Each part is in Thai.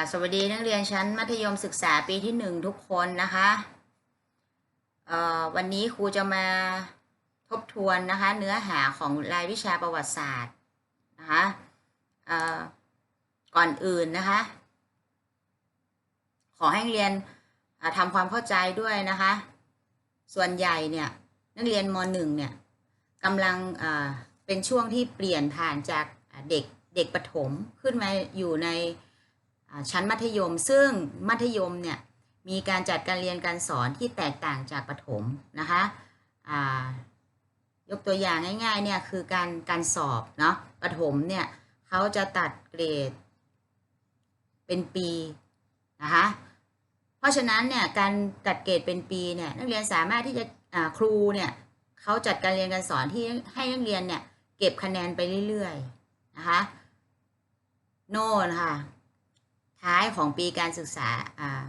ค่ะสวัสดีนักเรียนชั้นมัธยมศึกษาปีที่หนึ่งทุกคนนะคะวันนี้ครูจะมาทบทวนนะคะเนื้อหาของรายวิชาประวัติศาสตร์นะคะก่อนอื่นนะคะ ขอให้นักเรียนทำความเข้าใจด้วยนะคะ ส่วนใหญ่เนี่ยนักเรียนมหนึ่งเนี่ยกำลังเป็นช่วงที่เปลี่ยนผ่านจากเด็กเด็กประถมขึ้นมาอยู่ใน ชั้นมัธยม ซึ่งมัธยมเนี่ยมีการจัดการเรียนการสอนที่แตกต่างจากประถมนะคะยกตัวอย่างง่ายๆเนี่ยคือการการสอบเนาะประถมเนี่ยเขาจะตัดเกรดเป็นปีนะคะเพราะฉะนั้นเนี่ยการตัดเกรดเป็นปีเนี่ยนักเรียนสามารถที่จะครูเนี่ยเขาจัดการเรียนการสอนที่ให้นักเรียนเนี่ยเก็บคะแนนไปเรื่อยๆนะคะโน่นค่ะ ท้ายของปีการศึกษาอ่า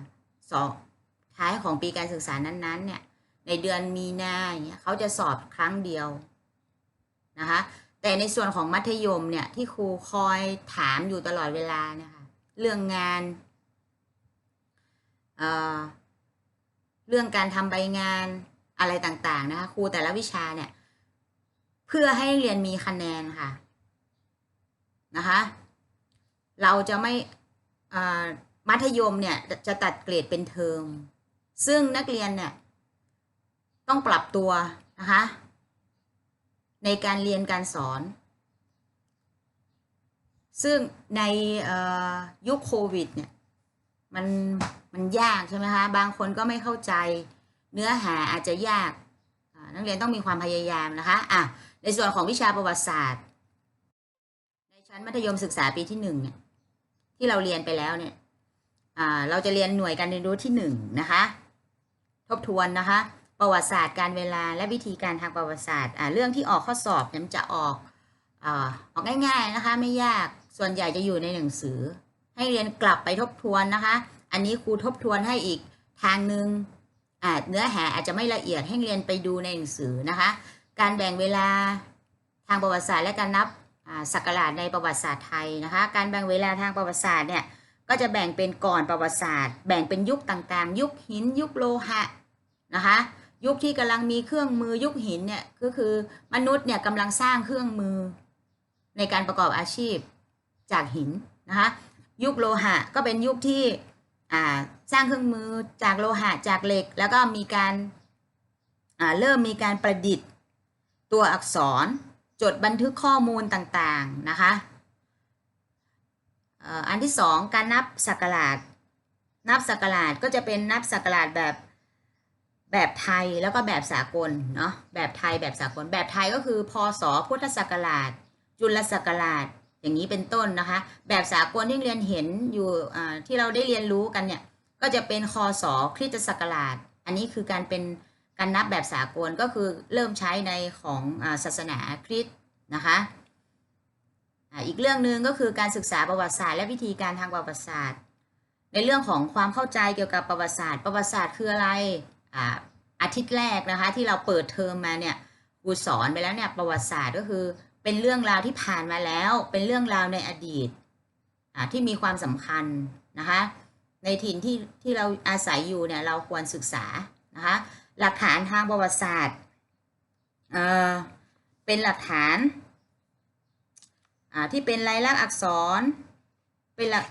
สอบท้ายของปีการศึกษานั้นๆ เนี่ย ในเดือนมีนาเงี้ยเขาจะสอบครั้งเดียวนะคะ แต่ในส่วนของมัธยมเนี่ยที่ครูคอยถามอยู่ตลอดเวลาเนี่ยค่ะเรื่องงานเอ่อเรื่องการทำใบงานอะไรต่างๆนะคะครูแต่ละวิชาเนี่ย เพื่อให้เรียนมีคะแนนค่ะนะคะ เราจะไม่ มัธยมเนี่ยจะตัดเกรดเป็นเทอม ซึ่งนักเรียนเนี่ยต้องปรับตัวนะคะในการเรียนการสอน ซึ่งในยุคโควิดเนี่ยมันมันยากใช่ไหมคะ บางคนก็ไม่เข้าใจเนื้อหาอาจจะยาก นักเรียนต้องมีความพยายามนะคะอะในส่วนของวิชาประวัติศาสตร์ ในชั้นมัธยมศึกษาปีที่หนึ่งเนี่ย ที่เราเรียนไปแล้วเนี่ยเราจะเรียนหน่วยการเรียนรู้ที่หนึ่งนะคะ ทบทวนนะคะ ประวัติศาสตร์การเวลาและวิธีการทางประวัติศาสตร์เรื่องที่ออกข้อสอบเนี่ยมันจะออกอออกง่ายๆนะคะ ไม่ยากส่วนใหญ่จะอยู่ในหนังสือ ให้เรียนกลับไปทบทวนนะคะ อันนี้ครูทบทวนให้อีกทางหนึ่งเนื้อหาอาจจะไม่ละเอียดให้เรียนไปดูในหนังสือนะคะ การแบ่งเวลาทางประวัติศาสตร์และการนับ ศักราชในประวัติศาสตร์ไทยนะคะการแบ่งเวลาทางประวัติศาสตร์เนี่ยก็จะแบ่งเป็นก่อนประวัติศาสตร์ แบ่งเป็นยุคต่างๆ ยุคหิน ยุคโลหะนะคะยุคที่กำลังมีเครื่องมือยุคหินเนี่ยก็คือมนุษย์เนี่ยกำลังสร้างเครื่องมือในการประกอบอาชีพจากหินนะคะยุคโลหะก็เป็นยุคที่สร้างเครื่องมือจากโลหะจากเหล็ก แล้วก็มีการเริ่มมีการประดิษฐ์ตัวอักษร จดบันทึกข้อมูลต่างๆนะคะอันที่สองการนับศักราชนับศักราชก็จะเป็นนับศักราชแบบแบบไทยแล้วก็แบบสากลเนาะแบบไทยแบบสากลแบบไทยก็คือพศพุทธศักราช จุลศักราชอย่างนี้เป็นต้นนะคะ แบบสากลที่เรียนเห็นอยู่ที่เราได้เรียนรู้กันเนี่ยก็จะเป็นคศคริสตศักราช อันนี้คือการเป็น การนับแบบสากลก็คือเริ่มใช้ในของศาสนาคริสต์นะคะอีกเรื่องหนึ่งก็คือการศึกษาประวัติศาสตร์และวิธีการทางประวัติศาสตร์ ในเรื่องของความเข้าใจเกี่ยวกับประวัติศาสตร์ ประวัติศาสตร์คืออะไรอ่าอาทิตย์แรกนะคะที่เราเปิดเทอมมาเนี่ยครูสอนไปแล้วเนี่ยประวัติศาสตร์ก็คือเป็นเรื่องราวที่ผ่านมาแล้ว เป็นเรื่องราวในอดีตที่มีความสำคัญนะคะในถิ่นที่ที่เราอาศัยอยู่เนี่ยเราควรศึกษานะคะ หลักฐานทางประวัติศาสตร์เอ่อเป็นหลักฐานที่เป็นลายลักษณ์อักษร เป็นหลัก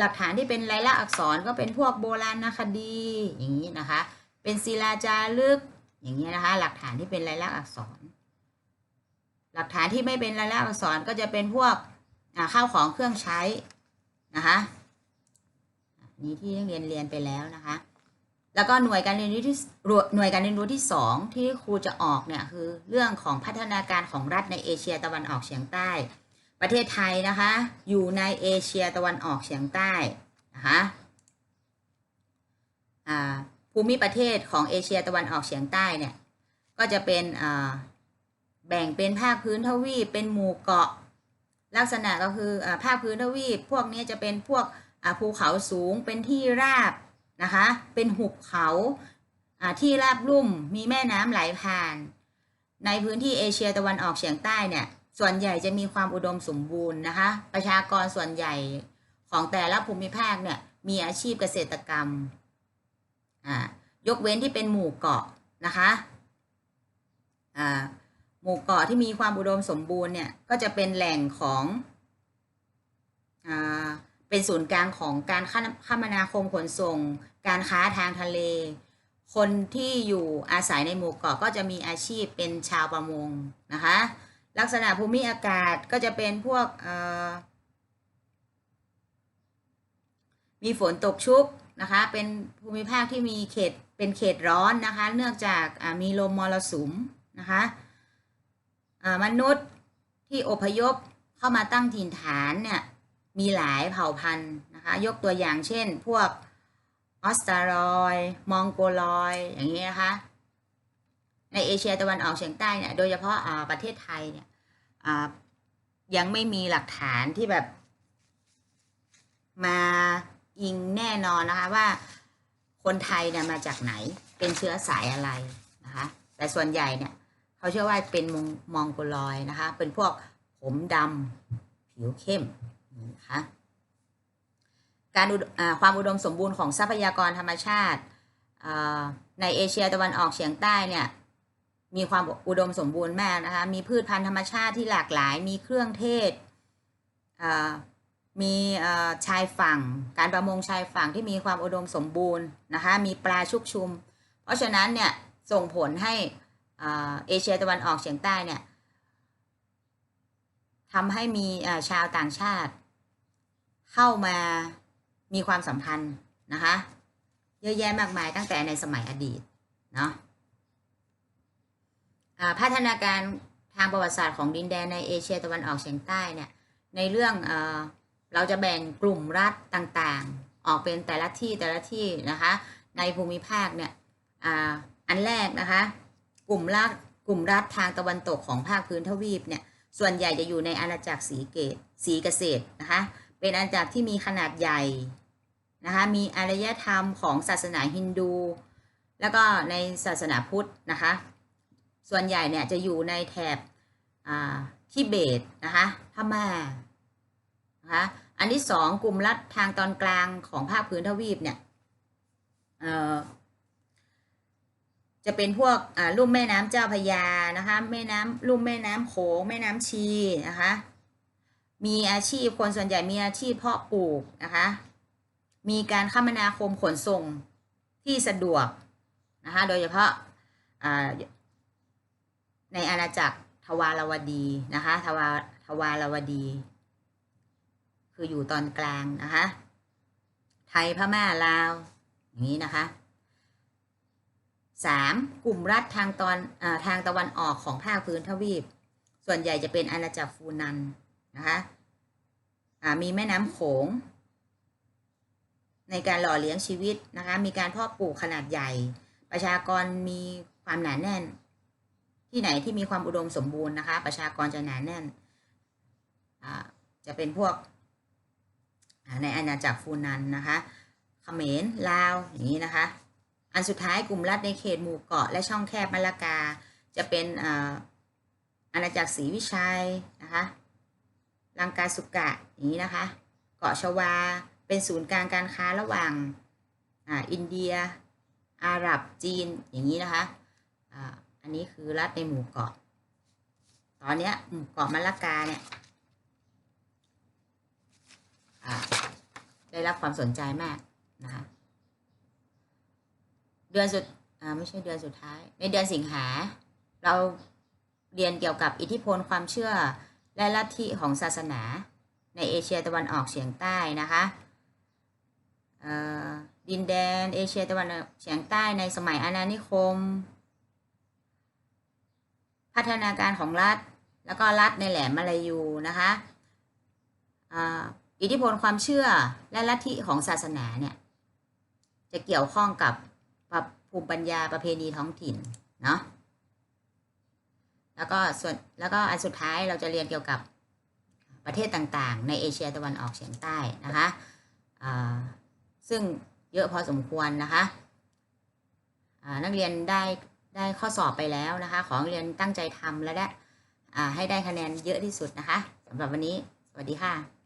หลักฐานที่เป็นลายลักษณ์อักษรก็เป็นพวกโบราณคดีอย่างนี้นะคะ เป็นศิลาจารึกอย่างนี้นะคะ หลักฐานที่เป็นลายลักษณ์อักษร หลักฐานที่ไม่เป็นลายลักษณ์อักษรก็จะเป็นพวกข้าวของเครื่องใช้นะคะ นี้ที่นักเรียนเรียนไปแล้วนะคะ แล้วก็หน่วยการเรียนรู้ที่หน่วยการเรียนรู้ที่สองที่ครูจะออกเนี่ยคือเรื่องของพัฒนาการของรัฐในเอเชียตะวันออกเฉียงใต้ ประเทศไทยนะคะ อยู่ในเอเชียตะวันออกเฉียงใต้นะคะภูมิประเทศของเอเชียตะวันออกเฉียงใต้เนี่ยก็จะเป็นแบ่งเป็นภาคพื้นทวีปเป็นหมู่เกาะ ลักษณะก็คืออภาคพื้นทวีปพวกนี้จะเป็นพวกภูเขาสูงเป็นที่ราบ นะคะ เป็นหุบเขาที่ราบลุ่มมีแม่น้ำไหลผ่าน ในพื้นที่เอเชียตะวันออกเฉียงใต้เนี่ยส่วนใหญ่จะมีความอุดมสมบูรณ์นะคะ ประชากรส่วนใหญ่ของแต่ละภูมิภาคเนี่ยมีอาชีพเกษตรกรรมยกเว้นที่เป็นหมู่เกาะนะคะหมู่เกาะที่มีความอุดมสมบูรณ์เนี่ยก็จะเป็นแหล่งของ เป็นศูนย์กลางของการคมนาคมขนส่ง การค้าทางทะเล คนที่อยู่อาศัยในหมู่เกาะก็จะมีอาชีพเป็นชาวประมงนะคะ ลักษณะภูมิอากาศก็จะเป็นพวกมีฝนตกชุกนะคะ เป็นภูมิภาคที่มีเขตเป็นเขตร้อนนะคะ เนื่องจากมีลมมรสุมนะคะมนุษย์ที่อพยพเข้ามาตั้งถิ่นฐานเนี่ย มีหลายเผ่าพันธุ์นะคะ ยกตัวอย่างเช่น พวกออสตรารอยมองโกลอยอย่างนี้นะคะ ในเอเชียตะวันออกเฉียงใต้เนี่ยโดยเฉพาะประเทศไทยเนี่ยยังไม่มีหลักฐานที่แบบ มาอิงแน่นอนนะคะว่าคนไทยเนี่ยมาจากไหนเป็นเชื้อสายอะไรนะคะ แต่ส่วนใหญ่เนี่ยเขาเชื่อว่าเป็นมองมองโกลอยนะคะ เป็นพวกผมดำผิวเข้ม นะคะการความอุดมสมบูรณ์ของทรัพยากรธรรมชาติในเอเชียตะวันออกเฉียงใต้เนี่ยมีความอุดมสมบูรณ์มากนะคะมีพืชพันธุ์ธรรมชาติที่หลากหลาย มีเครื่องเทศมีชายฝั่ง การประมงชายฝั่งที่มีความอุดมสมบูรณ์นะคะมีปลาชุกชุม เพราะฉะนั้นเนี่ยส่งผลให้เอเชียตะวันออกเฉียงใต้เนี่ยทำให้มีชาวต่างชาติ เข้ามามีความสัมพันธ์นะคะ เยอะแยะมากมายตั้งแต่ในสมัยอดีตเนาะพัฒนาการทางประวัติศาสตร์ของดินแดนในเอเชียตะวันออกเฉียงใต้เนี่ยในเรื่องเออเราจะแบ่งกลุ่มรัฐต่างๆ ออกเป็นแต่ละที่แต่ละที่นะคะ ในภูมิภาคเนี่ยออันแรกนะคะ กลุ่มรัฐกลุ่มรัฐทางตะวันตกของภาคพื้นทวีปเนี่ยส่วนใหญ่จะอยู่ในอาณาจักรสีเกตสีเกษตรนะคะ เป็นอาณาจักรที่มีขนาดใหญ่นะคะ มีอารยธรรมของศาสนาฮินดู แล้วก็ในศาสนาพุทธนะคะ ส่วนใหญ่เนี่ยจะอยู่ในแถบทิเบตนะคะพม่านะคะอันที่สองกลุ่มรัฐทางตอนกลางของภาคพื้นทวีปเนี่ยจะเป็นพวกลุ่มแม่น้ำเจ้าพยานะคะ แม่น้ำลุ่มแม่น้ำโขงแม่น้ำชีนะคะ มีอาชีพคนส่วนใหญ่มีอาชีพเพาะปลูกนะคะ มีการคมนาคมขนส่งที่สะดวกนะคะ โดยเฉพาะในอาณาจักรทวารวดีนะคะทวาทวารวดี คืออยู่ตอนกลางนะคะ ไทยพม่าลาวอย่างนี้นะคะสามกลุ่มรัฐทางตอนอทางตะวันออกของภาคพื้นทวีป ส่วนใหญ่จะเป็นอาณาจักรฟูนัน นะคะมีแม่น้ำโขง ในการหล่อเลี้ยงชีวิตนะคะ มีการเพาะปลูกขนาดใหญ่ ประชากรมีความหนาแน่น ที่ไหนที่มีความอุดมสมบูรณ์นะคะ ประชากรจะหนาแน่น จะเป็นพวกในอาณาจักรฟูนันนะคะเขมรลาวอย่างนี้นะคะ อันสุดท้ายกลุ่มรัฐในเขตหมู่เกาะและช่องแคบมะละกา จะเป็นอาณาจักรศรีวิชัยนะคะ ลังกาสุกะอย่างนี้นะคะ เกาะชวาเป็นศูนย์กลางการค้าระหว่างออินเดีย อาหรับจีนอย่างนี้นะคะอันนี้คือรัฐในหมู่เกาะ ตอนนี้หมู่เกาะมะละกาเนี่ยได้รับความสนใจมากนะคะเดือนสุดไม่ใช่เดือนสุดท้าย ในเดือนสิงหา เราเรียนเกี่ยวกับอิทธิพลความเชื่อ และลัทธิของศาสนาในเอเชียตะวันออกเฉียงใต้นะคะดินแดนเอเชียตะวันออกเฉียงใต้ในสมัยอาณานิคม พัฒนาการของรัฐ แล้วก็รัฐในแหลมมาลายูนะคะอิทธิพลความเชื่อและลัทธิของศาสนาเนี่ยจะเกี่ยวข้องกับภูมิปัญญาประเพณีท้องถิ่นเนาะ แล้วก็ส่วนแล้วก็อันสุดท้ายเราจะเรียนเกี่ยวกับประเทศต่างๆ ในเอเชียตะวันออกเฉียงใต้นะคะซึ่งเยอะพอสมควรนะคะนักเรียนได้ได้ข้อสอบไปแล้วนะคะ ของเรียนตั้งใจทำและได้ให้ได้คะแนนเยอะที่สุดนะคะสำหรับวันนี้ สวัสดีค่ะ